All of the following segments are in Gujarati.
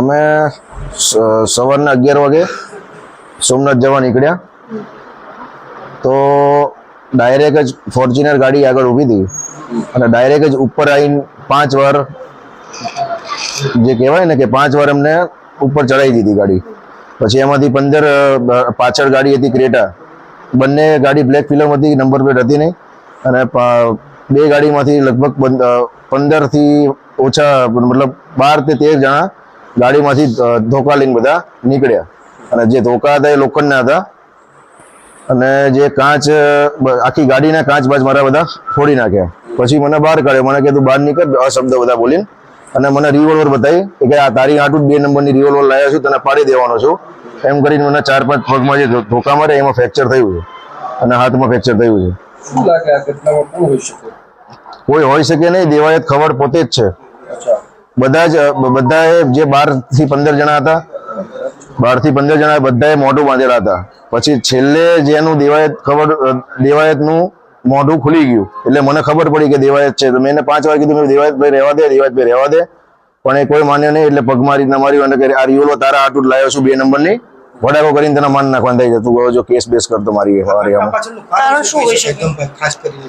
અમે સવારના અગિયાર વાગે સોમનાથ જવા નીકળ્યા. તો ડાયરેક્ટ જ ફોર્ચ્યુનર ગાડી આગળ ઊભી હતી. અને ડાયરેક્ટ જ ઉપર આવીને પાંચ વાર જે કહેવાય ને કે પાંચ વાર અમને ઉપર ચડાવી દીધી ગાડી. પછી એમાંથી પંદર પાછળ ગાડી હતી ક્રેટા. બંને ગાડી બ્લેક ફિલ્મ હતી નંબર પ્લેટ હતી નહીં. અને બે ગાડીમાંથી લગભગ પંદરથી ઓછા, મતલબ બાર તે તેર જણા ગાડીમાંથી ધોકા લઈને બધા નીકળ્યા. અને જે ધોકા હતા એ લોખંડના હતા. અને જે કાચ આખી ગાડીના કાચ બાજ મારા બધા ફોડી નાખ્યા. પછી મને બહાર કાઢ્યો. મને કીધું, બહાર નીકળ. આ શબ્દ બધા બોલીને. અને મને રિવોલ્વર બતાવી કે આ તારી આટું બે નંબરની રિવોલ્વર લાવ્યા છું, તને પાડી દેવાનો છું. એમ કરીને મને ચાર પાંચ પગમાં જે ધોકા મારે એમાં ફ્રેક્ચર થયું છે. અને હાથમાં ફ્રેક્ચર થયું છે. કોઈ હોઈ શકે નહીં દેવાયત ખબર પોતે જ છે. બધા જ બધાએ જે બારથી પંદર જણા હતા બારથી પંદર જણા બધાએ મોઢું બાંધેલા હતા. પછી છેલ્લે જેનું દેવાયત ખબર દેવાયતનું મોઢું ખુલી ગયું. એટલે મને ખબર પડી કે દેવાયત છે. તો મેં એને પાંચ વાર કીધું મેં દેવાયત ભાઈ રહેવા દે દેવાયત ભાઈ રહેવા દે. પણ એ કોઈ માન્યો નહીં એટલે પગ મારી ના માર્યું અને કે આ રિયોલો તારા આટું લાવ્યો છું બે નંબરની. વડાકો કરીને તેના માન નાખવાનું થઈ જતું હવે જો કેસ બેસ કરતો મારી આમાં. શું ખાસ કરીને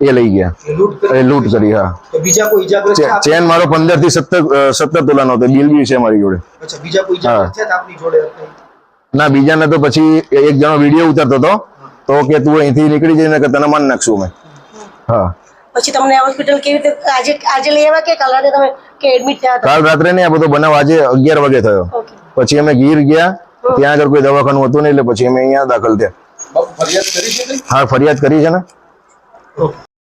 એ લઈ ગયા. એ લૂંટ કરી હા. બીજા કોઈ ઈજાગ્રસ્ત ચેન મારો પંદરથી સત્તર સત્તર તોલાનો હતો બિલ બી છે મારી જોડે. અચ્છા બીજા કોઈ ઈજાગ્રસ્ત હતા આપની જોડે ના બીજાને તો પછી એક જણો વીડિયો ઉતારતો હતો તો કે તું અહીંથી નીકળી જઈને કે તને માન નાખશું અમે. હા. પછી તમને હોસ્પિટલ કેવી રીતે આજે આજે લઈ આવ્યા કે કાલ રાતે તમે કે એડમિટ થયા કાલ રાત્રે નહીં આ બધો બનાવ આજે અગિયાર વાગે થયો. પછી અમે ગીર ગયા ત્યાં આગળ કોઈ દવાખાનું હતું નહીં એટલે પછી અમે અહીંયા દાખલ થયા. છે? હા ફરિયાદ કરી છે ને. ওকে